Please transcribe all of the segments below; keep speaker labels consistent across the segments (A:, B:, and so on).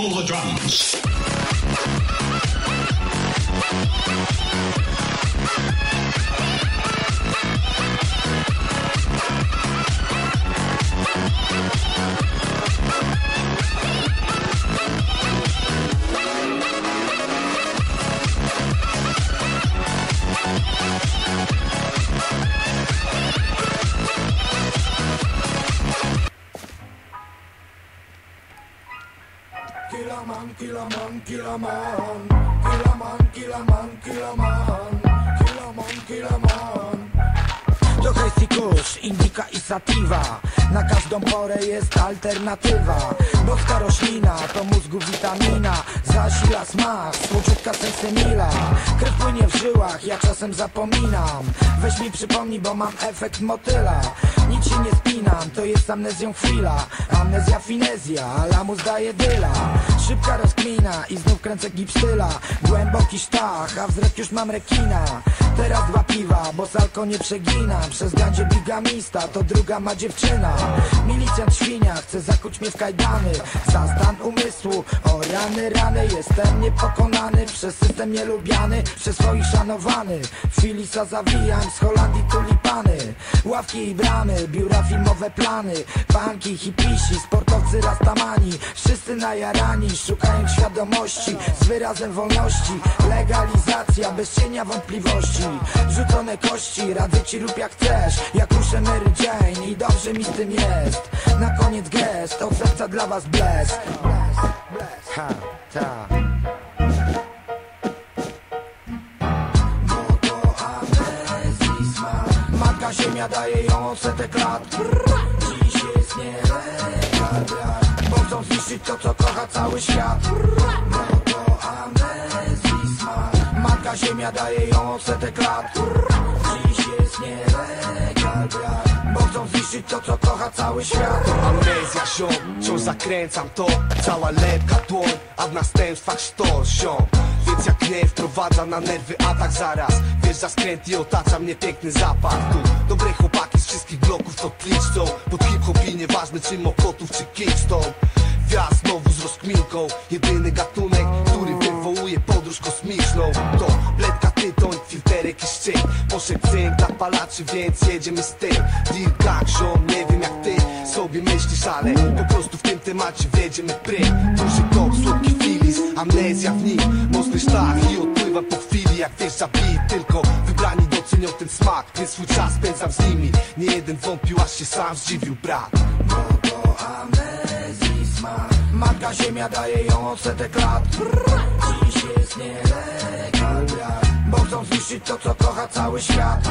A: Roll the drums.
B: Man, killer man, killer man. Killer man, killer man, killer man. Killer man, killer man. To hejs i kusz, indyka i sativa. Na każdą porę jest alternatywa. Boska roślina to mózgu witamina. Zasila smak, słodziutka sensemila Krew płynie w żyłach, ja czasem zapominam. Weź mi przypomnij, bo mam efekt motyla. Nic się nie spinam, to jest amnezją chwila. Amnezja finezja, a lamus daje dyla Szybka rozkmina i znów kręcę gipstyla Głęboki sztach, a wzrok już mam rekina. Teraz dwa piwa, bo salko nie przegina. Przez gandzie bigamista, to druga ma dziewczyna. Milicjant świnia, chce zakuć mnie w kajdany. Za stan umysłu, o rany, rany Jestem niepokonany, przez system nielubiany Przez swoich szanowany. Filisa zawijam, z Holandii tulipany. Ławki i bramy, biura filmowe plany. Banki, hipisi, sportowcy rastamani Wszyscy najarani, szukają świadomości Z wyrazem wolności, legalizacja Bez cienia wątpliwości Rzucone kości, radzę ci rób jak chcesz Jak ruszę Mary Jane i dobrze mi z tym jest. Na koniec gest, od serca dla was bless Ha, ta. Ziemia daje ją odsetek lat. Dziś jest nielegal Bo chcą zniszczyć to co kocha cały świat Bo to amnezizma Matka ziemia daje ją odsetek lat Dziś jest nielegal brak Bo chcą zniszczyć to co kocha cały świat
C: Amnezja ziom, wciąż zakręcam to. Cała lepka dłoń, a w następstwach ziom Więc jak gniew wprowadza na nerwy atak zaraz. Wjeżdża skręt i otacza mnie piękny zapach. Tu dobre chłopaki z wszystkich bloków to kliczą Pod hip-hop i nieważne czy Mokotów czy Kingston Wjazd znowu z rozkminką. Jedyny gatunek, który wywołuje podróż kosmiczną. To bledka tytoń, filterek i szczyt. Poszedł cynk dla palaczy, więc jedziemy z tym. Deal gang, ziom, nie wiem jak ty sobie myślisz, ale po prostu w tym temacie wjedziemy prym. Duży kok, słodki filis, amnezja w nim. Mocny sztach i odpływam po chwili jak wjeżdża beat. Tylko ten smak, więc swój czas spędzam z nimi. Nie jeden wątpił, aż się sam zdziwił brat.
B: Bo to amnezizma Matka ziemia daje ją odsetek lat. Dziś jest nielegal brak Bo chcą zniszczyć to co kocha cały świat.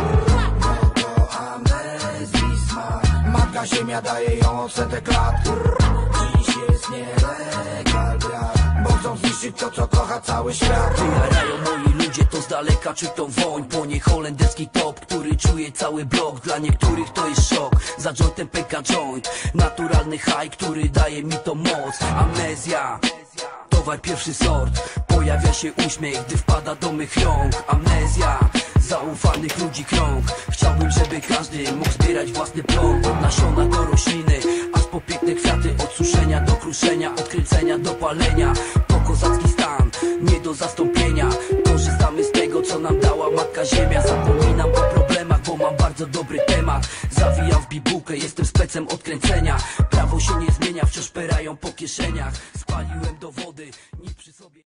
B: Bo to amnezizma Matka ziemia daje ją odsetek lat. Dziś jest nielegal brak Bo chcą zniszczyć to co kocha cały świat
D: daleka czuć tą woń Płonie holenderski top, który czuje cały blok. Dla niektórych to jest szok, za jointem pęka joint. Naturalny high, który daje mi to moc. Amnezja, towar pierwszy sort. Pojawia się uśmiech, gdy wpada do mych rąk. Amnezja, zaufanych ludzi krąg. Chciałbym, żeby każdy mógł zbierać własny plon. Od nasiona do rośliny, aż po piękne kwiaty Od suszenia do kruszenia, od kręcenia do palenia matka ziemia Zapominam o problemach, bo mam bardzo dobry temat. Zawijam w bibułkę, jestem specem od kręcenia Prawo się nie zmienia, wciąż perają po kieszeniach. Spaliłem dowody, nic przy sobie